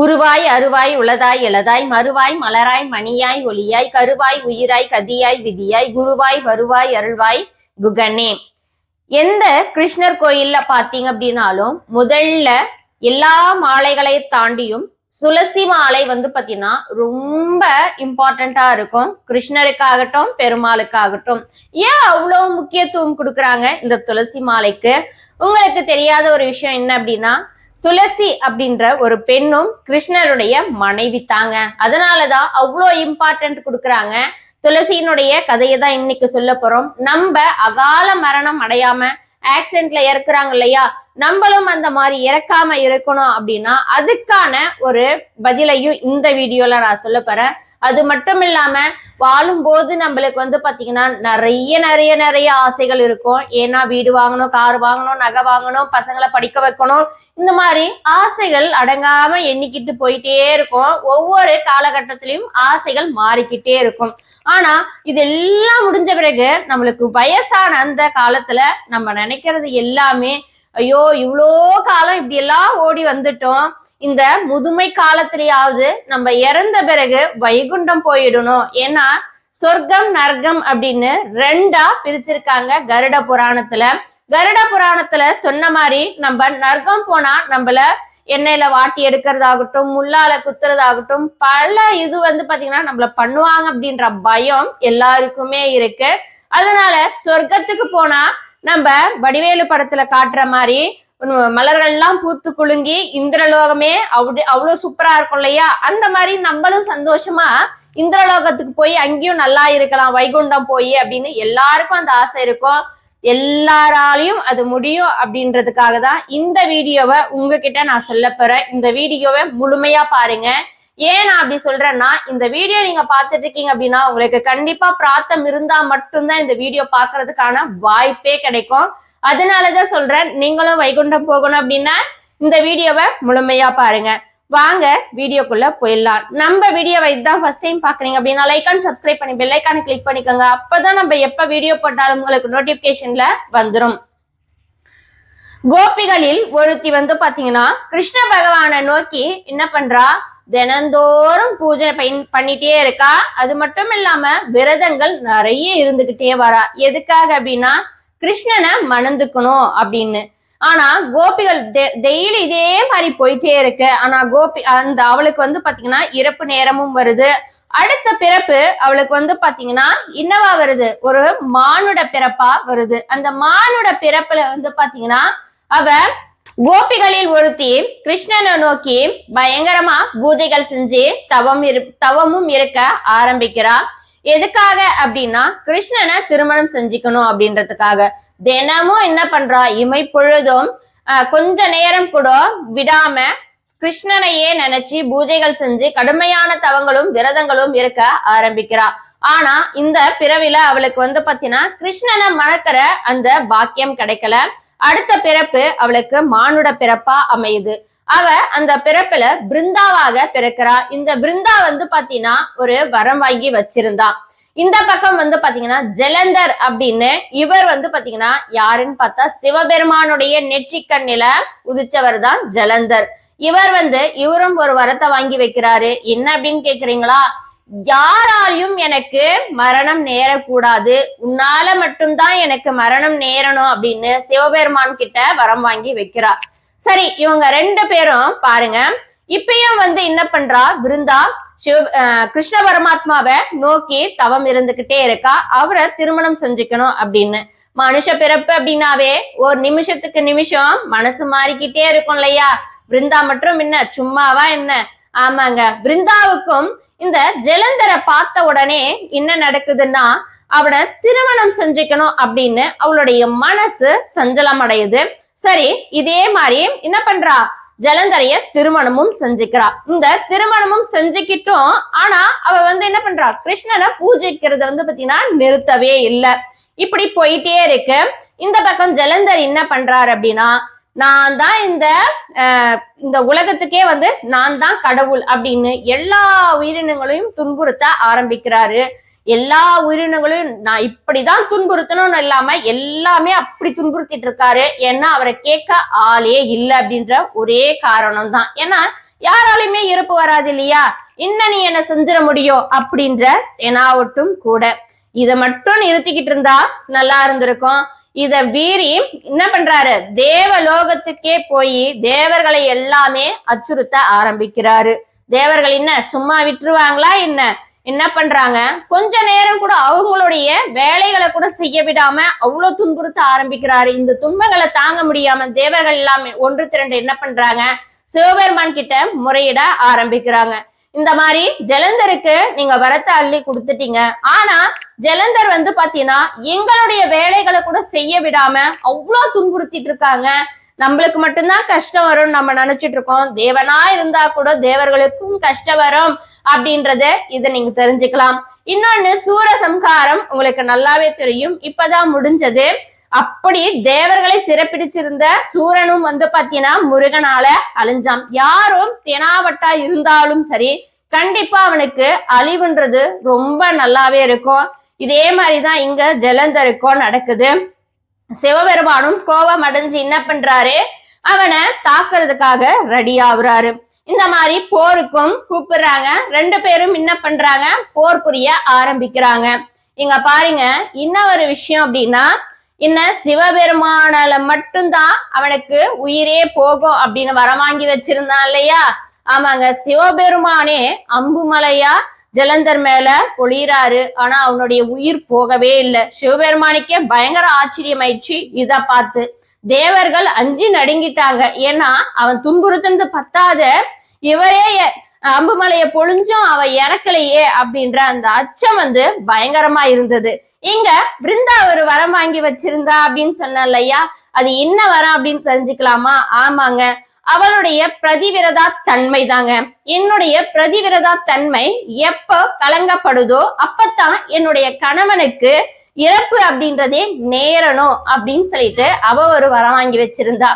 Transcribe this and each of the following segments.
உருவாய் அருவாய் உளதாய் இளதாய் மறுவாய் மலராய் மணியாய் ஒளியாய் கருவாய் உயிராய் கதியாய் விதியாய் குருவாய் வருவாய் அருள்வாய் குகனே. எந்த கிருஷ்ணர் கோயில்ல பாத்தீங்க அப்படின்னாலும் முதல்ல எல்லா மாலைகளை தாண்டியும் துளசி மாலை வந்து பாத்தீங்கன்னா ரொம்ப இம்பார்ட்டண்டா இருக்கும். கிருஷ்ணருக்காகட்டும் பெருமாளுக்காகட்டும். ஏன் அவ்வளவு முக்கியத்துவம் கொடுக்குறாங்க இந்த துளசி மாலைக்கு? உங்களுக்கு தெரியாத ஒரு விஷயம் என்ன அப்படின்னா துளசி அப்படின்ற ஒரு பெண்ணும் கிருஷ்ணருடைய மனைவி தாங்க. அதனாலதான் அவ்வளோ இம்பார்ட்டன்ட் கொடுக்குறாங்க. துளசியினுடைய கதையை தான் இன்னைக்கு சொல்ல போறோம். நம்ம அகால மரணம் அடையாம ஆக்சிடென்ட்ல இறக்குறாங்க இல்லையா? நம்மளும் அந்த மாதிரி இறக்காம இருக்கணும் அப்படின்னா அதுக்கான ஒரு பதிலையும் இந்த வீடியோல நான் சொல்ல போறேன். அது மட்டும் இல்லாம வாழும்போது நம்மளுக்கு வந்து பாத்தீங்கன்னா நிறைய நிறைய நிறைய ஆசைகள் இருக்கும். ஏன்னா வீடு வாங்கணும் கார் வாங்கணும் நகை வாங்கணும் பசங்களை படிக்க வைக்கணும். இந்த மாதிரி ஆசைகள் அடங்காம எண்ணிக்கிட்டு போயிட்டே இருக்கும். ஒவ்வொரு காலகட்டத்திலையும் ஆசைகள் மாறிக்கிட்டே இருக்கும். ஆனா இதெல்லாம் முடிஞ்ச பிறகு நம்மளுக்கு வயசான அந்த காலத்துல நம்ம நினைக்கிறது எல்லாமே ஐயோ இவ்வளோ காலம் இப்படி எல்லாம் ஓடி வந்துட்டோம். இந்த முதுமை காலத்திலேயாவது நம்ம இறந்த பிறகு வைகுண்டம் போயிடணும். ஏன்னா சொர்க்கம் நர்க்கம் அப்படின்னு ரெண்டா பிரிச்சிருக்காங்க கருட புராணத்துல. கருட புராணத்துல சொன்ன மாதிரி நம்ம நர்க்கம் போனா நம்மள எண்ணெயில வாட்டி எடுக்கிறதாகட்டும் முள்ளால குத்துறதாகட்டும் பல இது வந்து பாத்தீங்கன்னா நம்மள பண்ணுவாங்க அப்படின்ற பயம் எல்லாருக்குமே இருக்கு. அதனால சொர்க்கத்துக்கு போனா நம்ம வடிவேலு படத்துல காட்டுற மாதிரி மலர்கள்லாம் பூத்து குலுங்கி இந்திரலோகமே அவ்வளோ அவ்வளோ சூப்பரா இருக்கும் இல்லையா? அந்த மாதிரி நம்மளும் சந்தோஷமா இந்திரலோகத்துக்கு போய் அங்கேயும் நல்லா இருக்கலாம் வைகுண்டம் போய் அப்படின்னு எல்லாருக்கும் அந்த ஆசை இருக்கும். எல்லாராலையும் அது முடியும் அப்படின்றதுக்காக தான் இந்த வீடியோவை உங்ககிட்ட நான் சொல்ல போறேன். இந்த வீடியோவை முழுமையா பாருங்க. ஏன் நான் அப்படி சொல்றேன்னா இந்த வீடியோ நீங்க பார்த்துட்டு இருக்கீங்க அப்படின்னா உங்களுக்கு கண்டிப்பா பிராத்தம் இருந்தா மட்டும்தான் இந்த வீடியோ பாக்குறதுக்கான வாய்ப்பே கிடைக்கும். அதனாலதான் சொல்றேன் நீங்களும் வைகுண்டம் போகணும் அப்படின்னா இந்த வீடியோவை முழுமையா பாருங்க. வாங்க வீடியோக்குள்ள போயிடலாம். நம்ம வீடியோவை இதுதான் ஃபர்ஸ்ட் டைம் பாக்குறீங்க அப்படின்னா லைக் அண்ட் சப்ஸ்கிரைப் பண்ணி பெல் ஐக்கானை கிளிக் பண்ணிக்கோங்க. அப்பதான் நம்ம எப்ப வீடியோ போட்டாலும் உங்களுக்கு நோட்டிபிகேஷன்ல வந்துடும் கோபிகளில் ஒருத்தி வந்து பாத்தீங்கன்னா கிருஷ்ண பகவானை நோக்கி என்ன பண்றா? தினந்தோறும் பூஜை பண்ணிட்டே இருக்கா. அது மட்டும் இல்லாம விரதங்கள் நிறைய இருந்துகிட்டே வரா. எதுக்காக அப்படின்னா கிருஷ்ணனை மணந்துக்கணும் அப்படின்னு. ஆனா கோபிகள் டெய்லி இதே மாதிரி போயிட்டே இருக்கு. ஆனா கோபி அந்த அவளுக்கு வந்து பாத்தீங்கன்னா இறப்பு நேரமும் வருது. அடுத்த பிறப்பு அவளுக்கு வந்து பாத்தீங்கன்னா என்னவா வருது. ஒரு மானுட பிறப்பா வருது. அந்த மானுட பிறப்புல வந்து பாத்தீங்கன்னா அவ கோபிகளில் ஒருத்தி கிருஷ்ணனை நோக்கி பயங்கரமா பூஜைகள் செஞ்சு தவம் இரு தவமும் இருக்க ஆரம்பிக்கிறா. எதுக்காக அப்படின்னா கிருஷ்ணனை திருமணம் செஞ்சுக்கணும் அப்படின்றதுக்காக. தினமும் என்ன பண்றா? இமை பொழுதும் கொஞ்ச நேரம் கூட விடாம கிருஷ்ணனையே நினைச்சு பூஜைகள் செஞ்சு கடுமையான தவங்களும் விரதங்களும் இருக்க ஆரம்பிக்கிறா. ஆனா இந்த பிறவில அவளுக்கு வந்து பாத்தீங்கன்னா கிருஷ்ணனை மணக்கிற அந்த பாக்கியம் கிடைக்கல. அடுத்த பிறப்பு அவளுக்கு மானுட பிறப்பா அமையுது. அவ அந்த பிறப்புல பிருந்தாவாக பிறக்கிறா. இந்த பிருந்தா வந்து பாத்தீங்கன்னா ஒரு வரம் வாங்கி வச்சிருந்தா. இந்த பக்கம் வந்து பாத்தீங்கன்னா ஜலந்தர் அப்படின்னு இவர் வந்து பாத்தீங்கன்னா யாருன்னு பார்த்தா சிவபெருமானுடைய நெற்றிக்கண்ணில உதிச்சவர் தான் ஜலந்தர். இவர் வந்து இவரும் ஒரு வரத்தை வாங்கி வைக்கிறாரு. என்ன அப்படின்னு கேக்குறீங்களா? யாராலையும் எனக்கு மரணம் நேரக்கூடாது. உன்னால மட்டும்தான் எனக்கு மரணம் நேரணும் அப்படின்னு சிவபெருமான் கிட்ட வரம் வாங்கி வைக்கிறார் சரி இவங்க ரெண்டு பேரும் பாருங்க. இப்பயும் வந்து என்ன பண்றா? பிருந்தா சிவ கிருஷ்ண பரமாத்மாவை நோக்கி தவம் இருந்துகிட்டே இருக்கா. அவரை திருமணம் செஞ்சுக்கணும் அப்படின்னு. மனுஷ பிறப்பு அப்படின்னாவே ஒரு நிமிஷத்துக்கு நிமிஷம் மனசு மாறிக்கிட்டே இருக்கும் இல்லையா? பிருந்தா மற்றும் என்ன? சும்மாவா என்ன? ஆமாங்க. பிருந்தாவுக்கும் இந்த ஜலந்தரை பார்த்த உடனே என்ன நடக்குதுன்னா அவனை திருமணம் செஞ்சுக்கணும் அப்படின்னு அவளுடைய மனசு சஞ்சலம் அடையுது சரி இதே மாதிரி என்ன பண்றா? ஜலந்தரைய திருமணமும் செஞ்சுக்கிறா. இந்த திருமணமும் செஞ்சுக்கிட்டும் ஆனா அவ வந்து என்ன பண்றா? கிருஷ்ணனை பூஜிக்கிறத வந்து பாத்தீங்கன்னா நிறுத்தவே இல்லை. இப்படி போயிட்டே இருக்கு. இந்த பக்கம் ஜலந்தர் என்ன பண்றாரு அப்படின்னா நான் தான் இந்த இந்த உலகத்துக்கே வந்து நான் தான் கடவுள் அப்படின்னு எல்லா உயிரினங்களையும் துன்புறுத்த ஆரம்பிக்கிறாரு. எல்லா உயிரினங்களையும் நான் இப்படிதான் துன்புறுத்தணும்னு இல்லாம எல்லாமே அப்படி துன்புறுத்திட்டு இருக்காரு. ஏன்னா அவரை கேட்க ஆளே இல்லை அப்படின்ற ஒரே காரணம் தான் ஏன்னா யாராலையுமே இறப்பு வராது இல்லையா? இன்னும் நீ என்ன செஞ்சிட முடியும் அப்படின்ற எனாவட்டும் கூட. இதை மட்டும் நிறுத்திக்கிட்டு இருந்தா நல்லா இருந்திருக்கும். இத வீறி என்ன பண்றாரு? தேவலோகத்துக்கே போய் தேவர்களை எல்லாமே அச்சுறுத்த ஆரம்பிக்கிறாரு. தேவர்கள் என்ன சும்மா விட்டுருவாங்களா என்ன? என்ன பண்றாங்க? கொஞ்ச நேரம் கூட அவங்களுடைய வேலைகளை கூட செய்ய விடாம அவ்வளவு துன்புறுத்த ஆரம்பிக்கிறாரு. இந்த துன்பங்களை தாங்க முடியாம தேவர்கள் எல்லாம் ஒன்று திரண்டு என்ன பண்றாங்க? சிவபெருமான் கிட்ட முறையிட ஆரம்பிக்கிறாங்க. இந்த மாதிரி ஜலந்தருக்கு நீங்க வரத்தை அள்ளி கொடுத்துட்டீங்க. ஆனா ஜலந்தர் வந்து பாத்தீங்கன்னா எங்களுடைய வேலைகளை கூட செய்ய விடாம அவ்வளோ துன்புறுத்திட்டு இருக்காங்க. நம்மளுக்கு மட்டும்தான் கஷ்டம் வரும் நம்ம நினைச்சிட்டு இருக்கோம். தேவனா இருந்தா கூட தேவர்களுக்கும் கஷ்டம் வரும் அப்படின்றத இதை நீங்க தெரிஞ்சுக்கலாம். இன்னொன்னு சூரசம்ஹாரம் உங்களுக்கு நல்லாவே தெரியும். இப்பதான் முடிஞ்சது. அப்படி தேவர்களை சிறப்பிடிச்சிருந்த சூரனும் வந்து பாத்தீங்கன்னா முருகனால அழிஞ்சான். யாரும் தெனாவட்டா இருந்தாலும் சரி கண்டிப்பா அவனுக்கு அழிவுன்றது ரொம்ப நல்லாவே இருக்கும். இதே மாதிரிதான் இங்க ஜலந்தருக்கும் நடக்குது. சிவபெருமானும் கோபம் அடைஞ்சு என்ன பண்றாரு? அவனை தாக்குறதுக்காக ரெடி ஆகுறாரு. இந்த மாதிரி போருக்கும் கூப்பிடுறாங்க. ரெண்டு பேரும் என்ன பண்றாங்க? போர் புரிய ஆரம்பிக்கிறாங்க. இங்க பாருங்க இன்னும் ஒரு விஷயம் அப்படின்னா என்ன சிவபெருமானால மட்டும்தான் அவனுக்கு உயிரே போகும் அப்படின்னு வரவாங்கி வச்சிருந்தான் இல்லையா? ஆமாங்க சிவபெருமானே அம்புமலையா ஜலந்தர் மேல பொழியிறாரு ஆனா அவனுடைய உயிர் போகவே இல்லை. சிவபெருமானுக்கே பயங்கர ஆச்சரியமாயிடுச்சு இத பார்த்து. தேவர்கள் அஞ்சு நடுங்கிட்டாங்க. ஏன்னா அவன் துன்புறுத்தந்து பத்தாத இவரே அம்புமலைய பொழிஞ்சும் அவ இறக்கலையே அப்படின்ற அந்த அச்சம் வந்து பயங்கரமா இருந்தது. இங்க பிருந்தா ஒரு வரம் வாங்கி வச்சிருந்தா அப்படின்னு சொன்ன இல்லையா? அது என்ன வரம் அப்படின்னு தெரிஞ்சுக்கலாமா? ஆமாங்க. அவளுடைய பிரதிவிரதா தன்மை தாங்க என்னுடைய பிரதிவிரதா தன்மை எப்போ கலங்கப்படுதோ அப்பத்தான் என்னுடைய கணவனுக்கு இறப்பு அப்படின்றதே நேரணும் அப்படின்னு சொல்லிட்டு அவ ஒரு வரம் வாங்கி வச்சிருந்தா.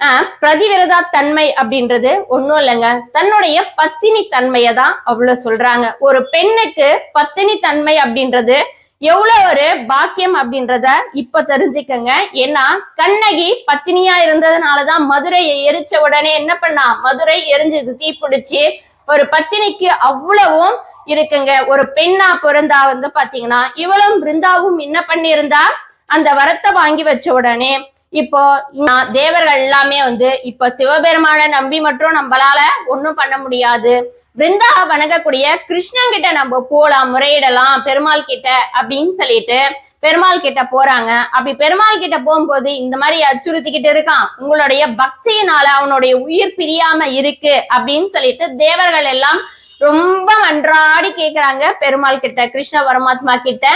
ஆஹ் பிரதிவிரதா தன்மை அப்படின்றது ஒண்ணும் இல்லைங்க. தன்னுடைய பத்தினி தன்மையை தான் அவ்வளவு சொல்றாங்க. ஒரு பெண்ணுக்கு பத்தினி தன்மை அப்படின்றது எவ்வளவு ஒரு பாக்கியம் அப்படின்றத இப்ப தெரிஞ்சுக்கங்க. ஏன்னா கண்ணகி பத்தினியா இருந்ததுனாலதான் மதுரையை எரிச்ச உடனே என்ன பண்ணா? மதுரை எரிஞ்சது தீப்பிடிச்சு. ஒரு பத்தினிக்கு அவ்வளவும் இருக்குங்க. ஒரு பெண்ணா பிறந்தா வந்து பாத்தீங்கன்னா இவளும் பிருந்தாவும் என்ன பண்ணியிருந்தா? அந்த வரத்தை வாங்கி வச்ச உடனே இப்போ நான் தேவர்கள் எல்லாமே வந்து இப்ப சிவபெருமான நம்பி மட்டும் நம்மளால ஒண்ணும் பண்ண முடியாது. பிருந்தா வணங்கக்கூடிய கிருஷ்ணன் கிட்ட நம்ம போலாம் முறையிடலாம் பெருமாள் கிட்ட அப்படின்னு சொல்லிட்டு பெருமாள் கிட்ட போறாங்க. அப்படி பெருமாள் கிட்ட போகும்போது இந்த மாதிரி அச்சுறுத்திக்கிட்டு இருக்கான். உங்களுடைய பக்தியினால அவனுடைய உயிர் பிரியாம இருக்கு அப்படின்னு சொல்லிட்டு தேவர்கள் எல்லாம் ரொம்ப மன்றாடி கேக்குறாங்க பெருமாள் கிட்ட கிருஷ்ண பரமாத்மா கிட்ட.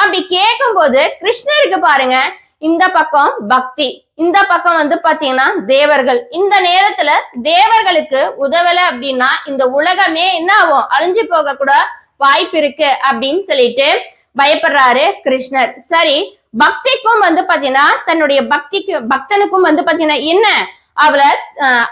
அப்படி கேட்கும்போது கிருஷ்ணருக்கு பாருங்க இந்த பக்கம் பக்தி. இந்த பக்கம் வந்து பாத்தீங்கன்னா தேவர்கள். இந்த நேரத்துல தேவர்களுக்கு உதவல அப்படின்னா இந்த உலகமே என்ன ஆகும்? அழிஞ்சு போக கூட வாய்ப்பு இருக்கு அப்படின்னு சொல்லிட்டு பயப்படுறாரு கிருஷ்ணர். சரி பக்திக்கும் வந்து பாத்தீங்கன்னா தன்னுடைய பக்திக்கு பக்தனுக்கும் வந்து பாத்தீங்கன்னா என்ன? அவளை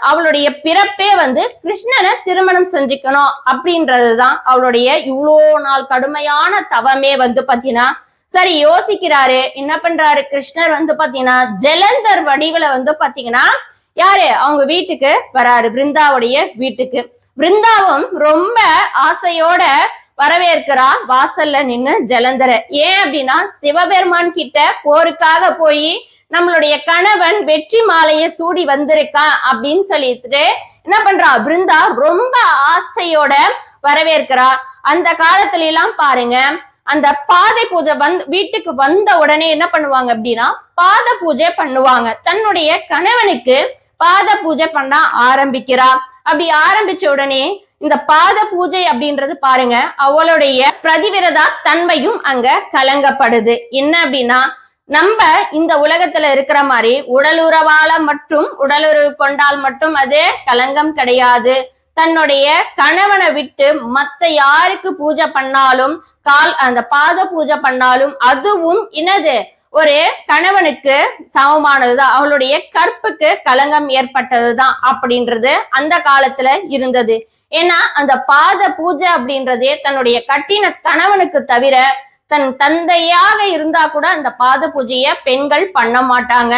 அவளுடைய பிறப்பே வந்து கிருஷ்ணனை திருமணம் செஞ்சுக்கணும் அப்படின்றதுதான் அவளுடைய இவ்வளோ நாள் கடுமையான தவமே வந்து பாத்தீங்கன்னா சரி யோசிக்கிறாரு. என்ன பண்றாரு? கிருஷ்ணர் வந்து பாத்தீங்கன்னா ஜலந்தர் வடிவுல வந்து பாத்தீங்கன்னா யாரு? அவங்க வீட்டுக்கு வராரு. பிருந்தாவுடைய வீட்டுக்கு. பிருந்தாவும் ரொம்ப ஆசையோட வரவேற்கிறா வாசல்ல நின்னு ஜலந்தர. ஏன் அப்படின்னா சிவபெருமான் கிட்ட போருக்காக போய் நம்மளுடைய கணவன் வெற்றி மாலையை சூடி வந்திருக்கான் அப்படின்னு சொல்லிட்டு என்ன பண்றா? பிருந்தா ரொம்ப ஆசையோட வரவேற்கிறா. அந்த காலத்துல எல்லாம் பாருங்க அந்த பாதை பூஜை வந்து வீட்டுக்கு வந்த உடனே என்ன பண்ணுவாங்க அப்படின்னா பாத பூஜை பண்ணுவாங்க. தன்னுடைய கணவனுக்கு பாத பூஜை பண்ண ஆரம்பிக்கிறா. அப்படி ஆரம்பிச்ச உடனே இந்த பாத பூஜை அப்படின்றது பாருங்க அவளுடைய பிரதிவிரதா தன்மையும் அங்க கலங்கப்படுது. என்ன அப்படின்னா நம்ம இந்த உலகத்துல இருக்கிற மாதிரி உடலுறவால மட்டும் உடலுறவு கொண்டால் மட்டும் அது கலங்கம் கிடையாது. தன்னுடைய கணவனை விட்டு மத்த யாருக்கு பூஜை பண்ணாலும் கால் அந்த பாத பூஜை பண்ணாலும் அதுவும் என்னது? ஒரு கணவனுக்கு சமமானதுதான். அவளுடைய கற்புக்கு களங்கம் ஏற்பட்டதுதான் அப்படின்றது அந்த காலத்துல இருந்தது. ஏன்னா அந்த பாத பூஜை அப்படின்றதே தன்னுடைய கட்டின கணவனுக்கு தவிர தன் தந்தையாக இருந்தா கூட அந்த பாத பூஜைய பெண்கள் பண்ண மாட்டாங்க.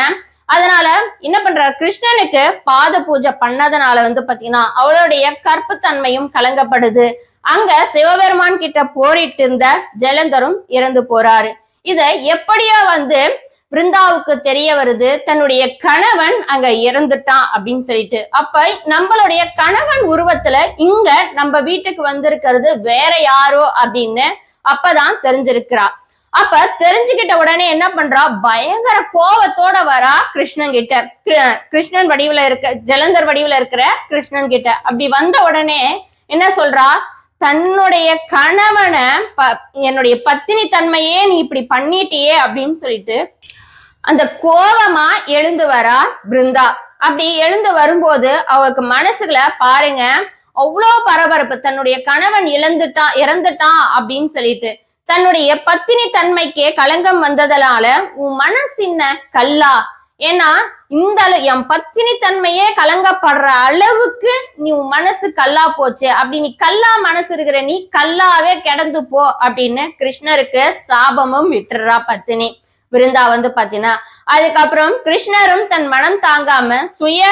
அதனால என்ன பண்றார்? கிருஷ்ணனுக்கு பாத பூஜை பண்ணதுனால வந்து பாத்தீங்கன்னா அவளுடைய கற்புத்தன்மையும் கலங்கப்படுது. அங்க சிவபெருமான் கிட்ட போரிட்டு இருந்த ஜலந்தரும் இறந்து போறாரு. இத எப்படியோ வந்து பிருந்தாவுக்கு தெரிய வருது. தன்னுடைய கணவன் அங்க இறந்துட்டான் அப்படின்னு சொல்லிட்டு. அப்ப நம்மளுடைய கணவன் உருவத்துல இங்க நம்ம வீட்டுக்கு வந்திருக்கிறது வேற யாரோ அப்படின்னு அப்பதான் தெரிஞ்சிருக்கிறா. அப்ப தெரிஞ்சுக்கிட்ட உடனே என்ன பண்றா? பயங்கர கோவத்தோட வரா கிருஷ்ணன் கிட்ட கிருஷ்ணன் வடிவுல இருக்க ஜலந்தர் வடிவுல இருக்கிற கிருஷ்ணன் கிட்ட அப்படி வந்த உடனே என்ன சொல்றா? தன்னுடைய கணவனை ப- என்னுடைய பத்தினி தன்மையே நீ இப்படி பண்ணிட்டியே அப்படின்னு சொல்லிட்டு அந்த கோபமா எழுந்து வரா பிருந்தா. அப்படி எழுந்து வரும்போது அவளுக்கு மனசுல பாருங்க அவ்வளோ பரபரப்பு. தன்னுடைய கணவன் இழந்துட்டான் இறந்துட்டான் அப்படின்னு சொல்லிட்டு. தன்னுடைய பத்தினி தன்மைக்கே களங்கம் வந்ததனால உன் மனசு என்ன? கல்லா. ஏன்னா இந்த அளவு என் பத்தினி தன்மையே கலங்கப்படுற அளவுக்கு நீ உன் மனசு கல்லா போச்சு. அப்படி நீ கல்லா மனசு இருக்கிற நீ கல்லாவே கிடந்து போ அப்படின்னு கிருஷ்ணருக்கு சாபமும் விட்டுறா பத்தினி. விருந்தா வந்து பாத்தீங்கன்னா அதுக்கப்புறம் கிருஷ்ணரும் தன் மனம் தாங்காம சுய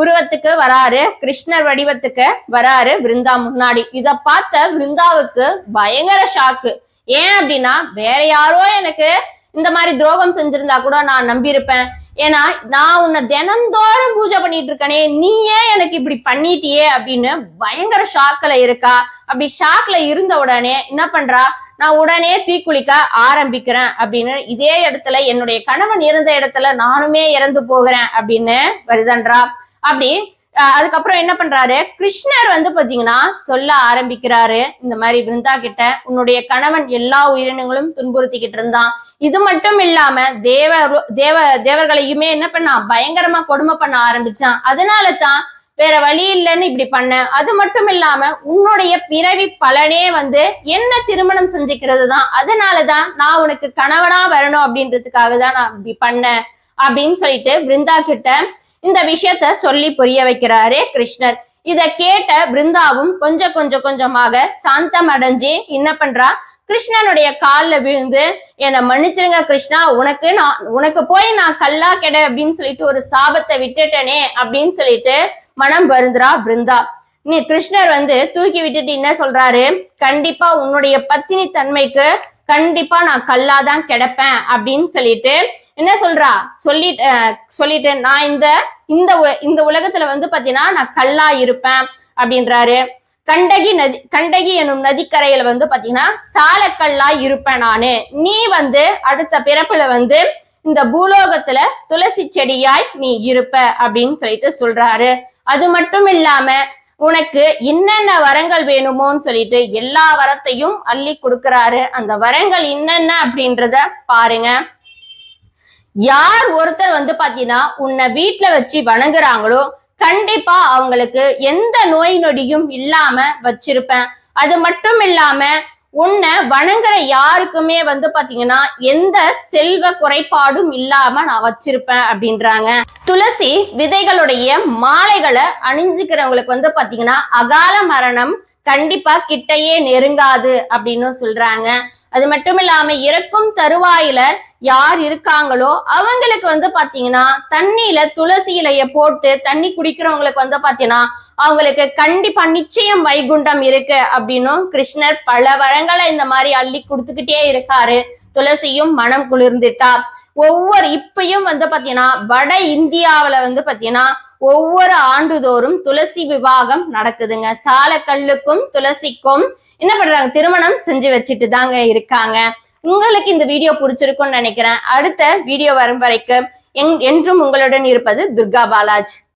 உருவத்துக்கு வராரு. கிருஷ்ணர் வடிவத்துக்கு வராரு விருந்தா முன்னாடி. இத பார்த்த விருந்தாவுக்கு பயங்கர ஷாக்கு ஏன் அப்படின்னா வேற யாரோ எனக்கு இந்த மாதிரி துரோகம் செஞ்சிருந்தா கூட நான் நம்பியிருப்பேன். ஏன்னா நான் உன்னை தினந்தோறும் பூஜை பண்ணிட்டு இருக்கனே நீ ஏன் எனக்கு இப்படி பண்ணிட்டியே அப்படின்னு பயங்கர ஷாக்ல இருக்கா. அப்படி ஷாக்ல இருந்த உடனே என்ன பண்றா? நான் உடனே தீக்குளிக்க ஆரம்பிக்கிறேன் அப்படின்னு இதே இடத்துல என்னுடைய கணவன் இருந்த இடத்துல நானுமே இறந்து போகிறேன் அப்படின்னு வருதன்றா. அப்படி அதுக்கப்புறம் என்ன பண்றாரு? கிருஷ்ணர் வந்து பாத்தீங்கன்னா சொல்ல ஆரம்பிக்கிறாரு. இந்த மாதிரி பிருந்தா கிட்ட உன்னுடைய கணவன் எல்லா உயிரினங்களும் துன்புறுத்திக்கிட்டு இருந்தான். இது மட்டும் இல்லாம தேவ தேவ தேவர்களையுமே என்ன பண்ணா பயங்கரமா கொடுமை பண்ண ஆரம்பிச்சான். அதனால தான் வேற வழி இல்லைன்னு இப்படி பண்ண. அது மட்டும் இல்லாம உன்னுடைய பிறவி பலனே வந்து என்ன திருமணம் செஞ்சுக்கிறது தான் அதனாலதான் நான் உனக்கு கணவனா வரணும் அப்படின்றதுக்காக தான் நான் இப்படி பண்ணேன் அப்படின்னு சொல்லிட்டு பிருந்தா கிட்ட இந்த விஷயத்த சொல்லி புரிய வைக்கிறாரு கிருஷ்ணர். இத கேட்ட பிருந்தாவும் கொஞ்சம் கொஞ்சம் கொஞ்சமாக சாந்தம் அடைஞ்சு என்ன பண்றா? கிருஷ்ணனுடைய கால்ல விழுந்து என்னை மன்னிச்சிருங்க கிருஷ்ணா உனக்கு நான் உனக்கு போய் நான் கல்லா கெட அப்படின்னு சொல்லிட்டு ஒரு சாபத்தை விட்டுட்டனே அப்படின்னு சொல்லிட்டு மனம் வருந்துறா பிருந்தா. நீ கிருஷ்ணர் வந்து தூக்கி விட்டுட்டு என்ன சொல்றாரு? கண்டிப்பா உன்னுடைய பத்தினி தன்மைக்கு கண்டிப்பா நான் கல்லாதான் கிடப்பேன் அப்படின்னு சொல்லிட்டு என்ன சொல்றா? சொல்லி சொல்லிட்டேன். நான் இந்த இந்த உ- இந்த உலகத்துல வந்து பாத்தீங்கன்னா நான் கல்லா இருப்பேன் அப்படின்றாரு. கண்டகி நதி கண்டகி எனும் நதிக்கரையில வந்து பாத்தீங்கன்னா சாலக்கல்லா இருப்பேன் நானு. நீ வந்து அடுத்த பிறப்புல வந்து இந்த பூலோகத்துல துளசி செடியாய் நீ இருப்ப அப்படின்னு சொல்லிட்டு சொல்றாரு. அது மட்டும் இல்லாம உனக்கு என்னென்ன வரங்கள் வேணுமோன்னு சொல்லிட்டு எல்லா வரத்தையும் அள்ளி கொடுக்கறாரு. அந்த வரங்கள் என்னென்ன அப்படின்றத பாருங்க. யார் ஒருத்தர் வந்து பாத்தீங்கன்னா உன்னை வீட்ல வச்சு வணங்குறாங்களோ கண்டிப்பா அவங்களுக்கு எந்த நோய் நொடியும் இல்லாம வச்சிருப்பேன். அது மட்டும் இல்லாம உன்னை வணங்குற யாருக்குமே வந்து பாத்தீங்கன்னா எந்த செல்வ குறைபாடும் இல்லாம நான் வச்சிருப்பேன் அப்படின்றாங்க. துளசி விதைகளுடைய மாலைகளை அணிஞ்சுக்கிறவங்களுக்கு வந்து பாத்தீங்கன்னா அகால மரணம் கண்டிப்பா கிட்டையே நெருங்காது அப்படின்னு சொல்றாங்க. அது மட்டும் இல்லாம இறக்கும் தருவாயில யார் இருக்காங்களோ அவங்களுக்கு வந்து பாத்தீங்கன்னா தண்ணியில துளசி இலைய போட்டு தண்ணி குடிக்கிறவங்களுக்கு வந்து பாத்தீங்கன்னா அவங்களுக்கு கண்டிப்பா நிச்சயம் வைகுண்டம் இருக்கு அப்படின்னும் கிருஷ்ணர் பல வரங்களை இந்த மாதிரி அள்ளி கொடுத்துக்கிட்டே இருக்காரு. துளசியும் மனம் குளிர்ந்துட்டா. ஒவ்வொரு இப்பயும் வந்து பாத்தீங்கன்னா வட இந்தியாவில வந்து பாத்தீங்கன்னா ஒவ்வொரு ஆண்டுதோறும் துளசி விவாகம் நடக்குதுங்க. சாலக்கல்லுக்கும் துளசிக்கும் என்ன பண்றாங்க? திருமணம் செஞ்சு வச்சுட்டு தாங்க இருக்காங்க. உங்களுக்கு இந்த வீடியோ பிடிச்சிருக்கும்னு நினைக்கிறேன். அடுத்த வீடியோ வரும் வரைக்கும் எங்- என்றும் உங்களுடன் இருப்பது துர்கா பாலாஜ்.